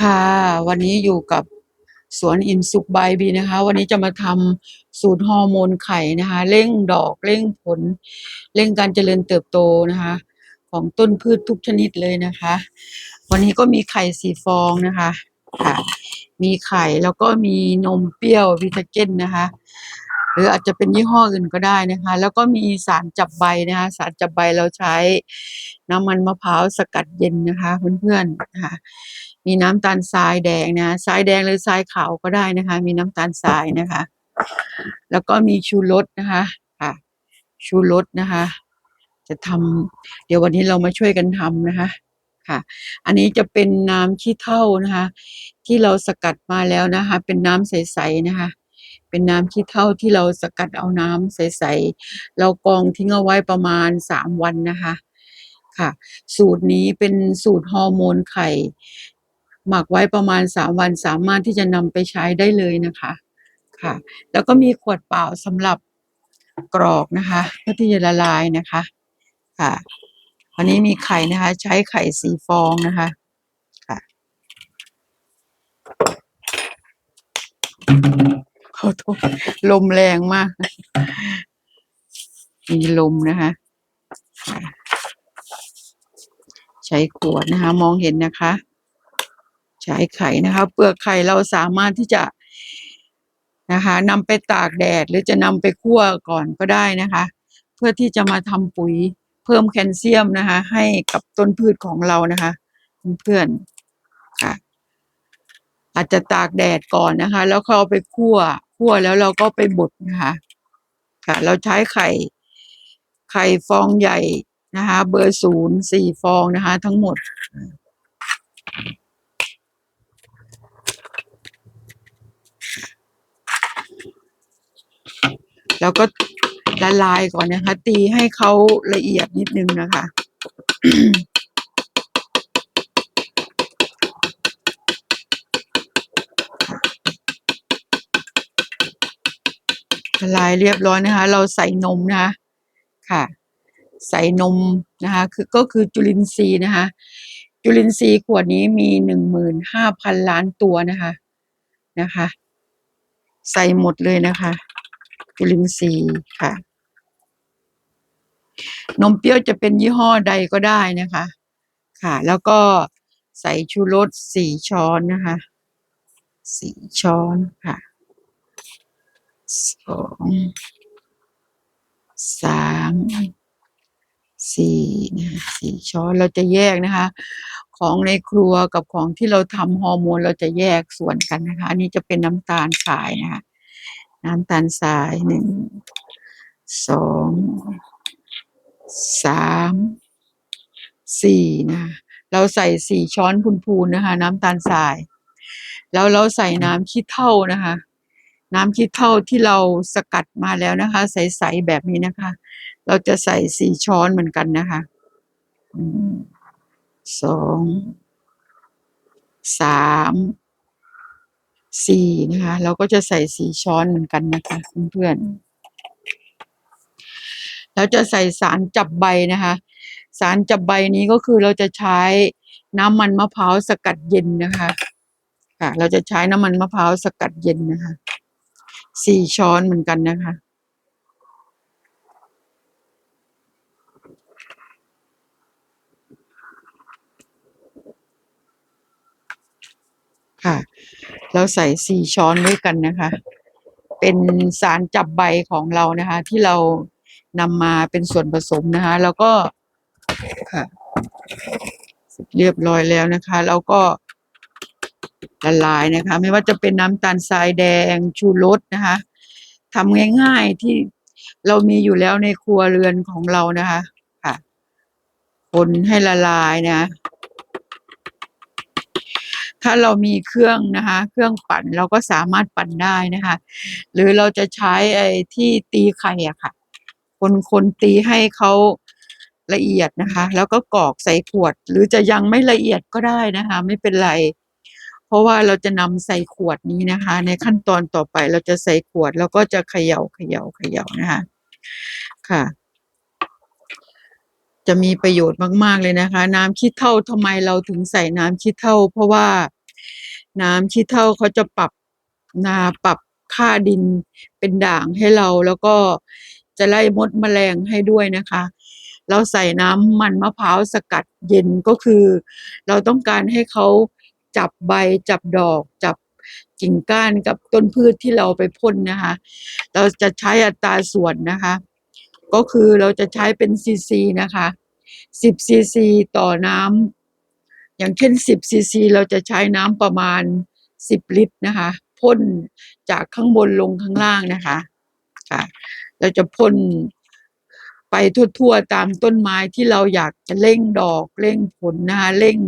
ค่ะ วันนี้อยู่กับสวนอินสุขบบีนะคะ วันนี้จะมาทำสูตรฮอร์โมนไข่นะคะ เร่งดอกเร่งผล เร่งการเจริญเติบโตนะคะ ของต้นพืชทุกชนิดเลยนะคะ วันนี้ก็มีไข่สีฟองนะคะค่ะ มีไข่แล้วก็มีนมเปรี้ยววิตาเกนนะคะ หรืออาจจะเป็นยี่ห้ออื่นก็ได้นะคะ แล้วก็มีสารจับใบนะคะ สารจับใบเราใช้น้ำมันมะพร้าวสกัดเย็นนะคะเพื่อนๆนะคะ มีน้ำตาลทรายแดงนะทรายแดงหรือทรายขาวก็ได้นะคะ มีน้ำตาลทรายนะคะ แล้วก็มีชูรสนะคะค่ะ ชูรสนะคะ จะทำเดี๋ยววันนี้เรามาช่วยกันทำนะคะ ค่ะ อันนี้จะเป็นน้ำขี้เถ้านะคะ ที่เราสกัดมาแล้วนะคะ เป็นน้ำใสๆนะคะเป็นน้ำขี้เถ้าที่เราสกัดเอาน้ำใสๆเรากองทิ้งเอาไว้ประมาณสามวันนะคะ ค่ะ สูตรนี้เป็นสูตรฮอร์โมนไข่ หมักไว้ประมาณสามวันสามารถที่จะนำไปใช้ได้เลยนะคะค่ะ แล้วก็มีขวดเปล่าสำหรับกรอกนะคะเพื่อที่จะละลายนะคะค่ะวันนี้มีไข่นะคะ ใช้ไข่สีฟองนะคะค่ะขอโทษลมแรงมาก มีลมนะคะค่ะใช้ขวดนะคะ มองเห็นนะคะ ใช้ไข่นะคะเปลือกไข่เราสามารถที่จะนะคะนำไปตากแดดหรือจะนำไปคั่วก่อนก็ได้นะคะ เพื่อที่จะมาทำปุ๋ยเพิ่มแคลเซียมนะคะ ให้กับต้นพืชของเรานะคะ เพื่อนๆค่ะ อาจจะตากแดดก่อนนะคะ แล้วเขาเอาไปคั่วคั่วแล้วเราก็ไปบดนะคะ ค่ะ เราใช้ไข่ ไข่ฟองใหญ่นะคะ เบอร์ศูนย์สี่ฟองนะคะ ทั้งหมด แล้วก็ละลายก่อนนะคะ ตีให้เขาละเอียดนิดนึงนะคะละลายเรียบร้อยนะคะ เราใส่นมนะคะค่ะ ใส่นมนะคะ คือก็คือจุลินทรีย์นะคะ จุลินทรีย์ขวดนี้มีหนึ่งหมื่นห้าพันล้านตัวนะคะนะคะ ใส่หมดเลยนะคะ จุลินทรีย์ค่ะ นมเปรี้ยวจะเป็นยี่ห้อใดก็ได้นะคะ ค่ะ แล้วก็ใส่ชูรสสี่ช้อนนะคะสี่ช้อนค่ะสองสามสี่นะสี่ช้อนเราจะแยกนะคะ ของในครัวกับของที่เราทำฮอร์โมนเราจะแยกส่วนกันนะคะ อันนี้จะเป็นน้ำตาลทรายนะคะ น้ำตาลทรายหนึ่งสองสามสี่นะเราใส่สี่ช้อนพูนๆนะคะ น้ำตาลทราย แล้วเราใส่น้ำขี้เถ้านะคะ น้ำขี้เถ้าที่เราสกัดมาแล้วนะคะ ใสๆแบบนี้นะคะ เราจะใส่สี่ช้อนเหมือนกันนะคะสองสาม สี่นะคะ เราก็จะใส่สี่ช้อนเหมือนกันนะคะเพื่อนๆแล้วจะใส่สารจับใบนะคะ สารจับใบนี้ก็คือเราจะใช้น้ำมันมะพร้าวสกัดเย็นนะคะค่ะ เราจะใช้น้ำมันมะพร้าวสกัดเย็นนะคะสี่ช้อนเหมือนกันนะคะค่ะ เราใส่สี่ช้อนด้วยกันนะคะ เป็นสารจับใบของเรานะคะ ที่เรานำมาเป็นส่วนผสมนะคะ แล้วก็ค่ะเรียบร้อยแล้วนะคะแล้วก็ละลายนะคะ ไม่ว่าจะเป็นน้ำตาลทรายแดงชูรสนะคะทำง่ายๆที่เรามีอยู่แล้วในครัวเรือนของเรานะคะ ค่ะคนให้ละลายนะ ถ้าเรามีเครื่องนะคะ เครื่องปั่นเราก็สามารถปั่นได้นะคะ หรือเราจะใช้ไอ้ที่ตีไข่อะค่ะ คนคนตีให้เขาละเอียดนะคะ แล้วก็กรอกใส่ขวด หรือจะยังไม่ละเอียดก็ได้นะคะ ไม่เป็นไร เพราะว่าเราจะนำใส่ขวดนี้นะคะ ในขั้นตอนต่อไปเราจะใส่ขวด แล้วก็จะเขย่าเขย่าเขย่านะคะ ค่ะจะมีประโยชน์มาก ๆ เลยนะคะ น้ำขี้เถ้าทำไมเราถึงใส่น้ำขี้เถ้าเพราะว่า น้ำขี้เถ้าเขาจะปรับนาปรับค่าดินเป็นด่างให้เราแล้วก็จะไล่มดแมลงให้ด้วยนะคะ เราใส่น้ำมันมะพร้าวสกัดเย็นก็คือ เราต้องการให้เขาจับใบจับดอก จับกิ่งก้านกับต้นพืชที่เราไปพ่นนะคะ เราจะใช้อัตราส่วนนะคะ ก็คือเราจะใช้เป็นซีซีนะคะสิบซีซีต่อน้ำ อย่างเช่นสิบซีซีเราจะใช้น้ำประมาณสิบลิตรนะคะพ่นจากข้างบนลงข้างล่างนะคะค่ะ เราจะพ่นไปทั่วๆตามต้นไม้ที่เราอยากจะเร่งดอกเร่งผลนะคะเร่ง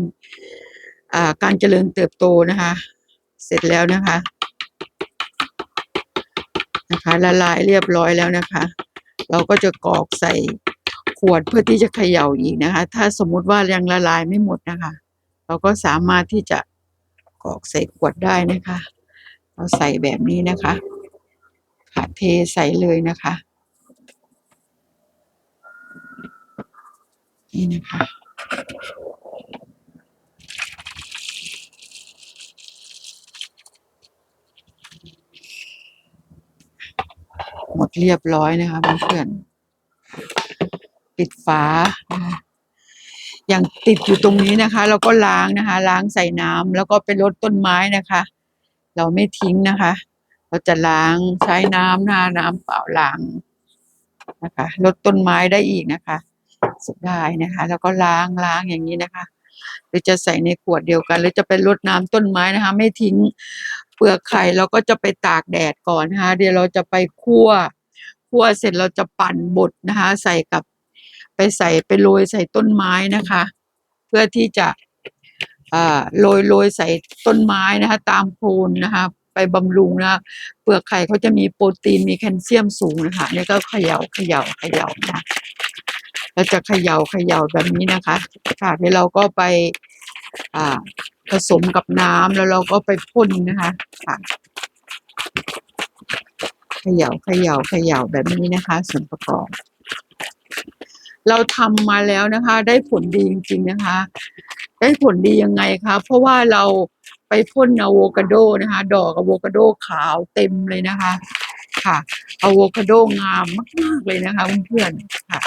การเจริญเติบโตนะคะ เสร็จแล้วนะคะนะคะละลายเรียบร้อยแล้วนะคะ เราก็จะกรอกใส่ขวดเพื่อที่จะเขย่าอีกนะคะ ถ้าสมมุติว่ายังละลายไม่หมดนะคะ เราก็สามารถที่จะกรอกใส่ขวดได้นะคะ เราใส่แบบนี้นะคะค่ะเทใส่เลยนะคะ นี่นะคะหมดเรียบร้อยนะคะเพื่อนๆปิดฝานะคะ อย่างติดอยู่ตรงนี้นะคะ เราก็ล้างนะคะ ล้างใส่น้ำแล้วก็ไปรดต้นไม้นะคะ เราไม่ทิ้งนะคะ เราจะล้างใช้น้ำหน้าน้ำเปล่าล้างนะคะรดต้นไม้ได้อีกนะคะสุดได้นะคะ แล้วก็ล้างล้างอย่างนี้นะคะ หรือจะใส่ในขวดเดียวกัน หรือจะไปรดน้ำต้นไม้นะคะ ไม่ทิ้งเปลือกไข่เราก็จะไปตากแดดก่อนนะคะ เดี๋ยวเราจะไปคั่วคั่วเสร็จเราจะปั่นบดนะคะ ใส่กับ ไปใส่ไปโรยใส่ต้นไม้นะคะ เพื่อที่จะโรยโรยใส่ต้นไม้นะคะ ตามโคนนะคะ ไปบำรุงนะคะเปลือกไข่เขาจะมีโปรตีนมีแคลเซียมสูงนะคะนี่ก็เขย่าเขย่าเขย่านะเราจะเขย่าเขย่าแบบนี้นะคะ ค่ะเดี๋ยวเราก็ไปผสมกับน้ำแล้วเราก็ไปพ่นนะคะค่ะเขย่าเขย่าเขย่าแบบนี้นะคะ ส่วนประกอบ เราทำมาแล้วนะคะ ได้ผลดีจริง ๆนะคะ ได้ผลดียังไงคะเพราะว่าเราไปพ่นอะโวคาโดนะคะ ดอกอะโวคาโดขาวเต็มเลยนะคะ ค่ะอะโวคาโดงามมากๆเลยนะคะเพื่อนๆค่ะ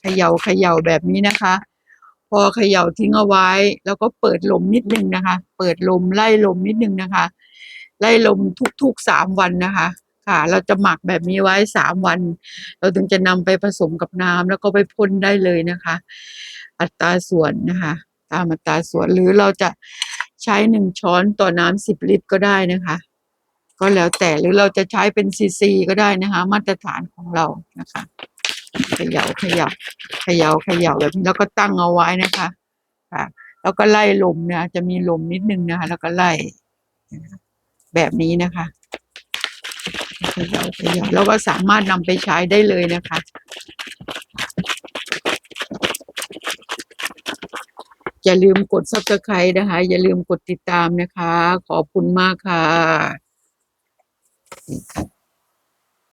เขย่าเขย่าแบบนี้นะคะ พอเขย่าทิ้งเอาไว้ แล้วก็เปิดลมนิดนึงนะคะ เปิดลมไล่ลมนิดนึงนะคะ ไล่ลมทุกๆสามวันนะคะ ค่ะ เราจะหมักแบบนี้ไว้สามวัน เราถึงจะนำไปผสมกับน้ำแล้วก็ไปพ่นได้เลยนะคะ อัตราส่วนนะคะ ตามอัตราส่วนหรือเราจะใช้หนึ่งช้อนต่อน้ำสิบลิตรก็ได้นะคะ ก็แล้วแต่หรือเราจะใช้เป็นซีซีก็ได้นะคะ มาตรฐานของเรานะคะเขย่าเขย่าเขย่าเขย่าแบบนี้แล้วก็ตั้งเอาไว้นะคะค่ะแล้วก็ไล่ลมเนี่ยจะมีลมนิดนึงนะคะ แล้วก็ไล่แบบนี้นะคะ แล้วก็สามารถนำไปใช้ได้เลยนะคะ อย่าลืมกด subscribe นะคะ อย่าลืมกดติดตามนะคะ ขอบคุณมากค่ะ